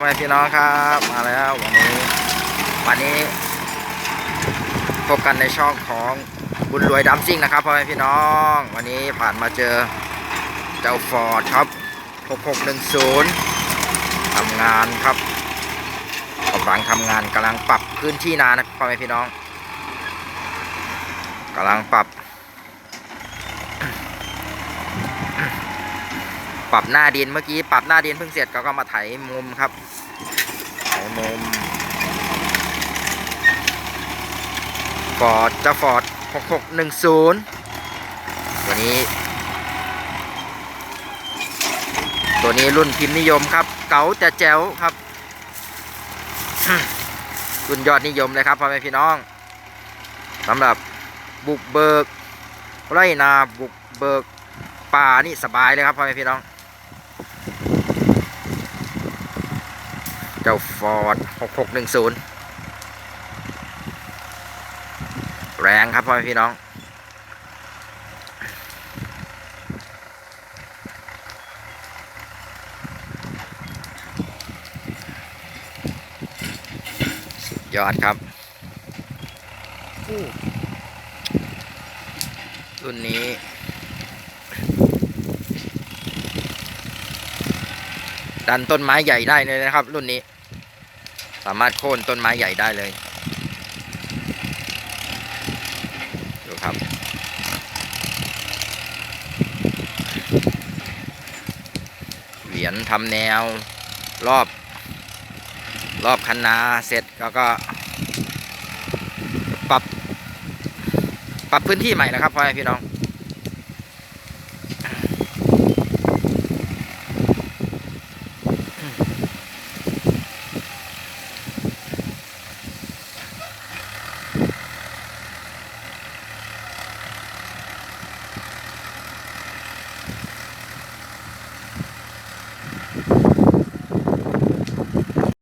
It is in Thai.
พ่อแม่พี่น้องครับมาแล้ววันนี้วันนี้พบกันในช่องของบุญรวยดัมซิ่งนะครับพ่อแม่พี่น้อง วันนี้ผ่านมาเจอเจ้าฟอร์ดครับ6610ทำงานครับกำลังทำงานกำลังปรับพื้นที่นานะพ่อแม่พี่น้องกำลังปรับ ปรับหน้าดินเมื่อกี้ปรับหน้าดินเพิ่งเสร็จก็ก็มาไถมุมครับไถมุมฟอร์ดจะฟอร์ด6610 ตัวนี้ ตัวนี้รุ่นพิมพ์นิยมครับ เก๋าจะแจ๋วครับ รุ่นยอดนิยมเลยครับพ่อแม่พี่น้องสำหรับบุกเบิก ไรนาบุกเบิกป่านี่สบายเลยครับพ่อแม่พี่น้อง จ้าฟอร์ด6610 แรงครับพ่อพี่น้อง สุดยอดครับ รุ่นนี้ดันต้นไม้ใหญ่ได้เลยนะครับ รุ่นนี้ามารถโค่นต้นไม้ใหญ่ได้เลย ดูครับ เหรียญทำแนวรอบ รอบคันนาเสร็จแล้วก็ ปรับ ปรับพื้นที่ใหม่นะครับพ่อแม่พี่น้อง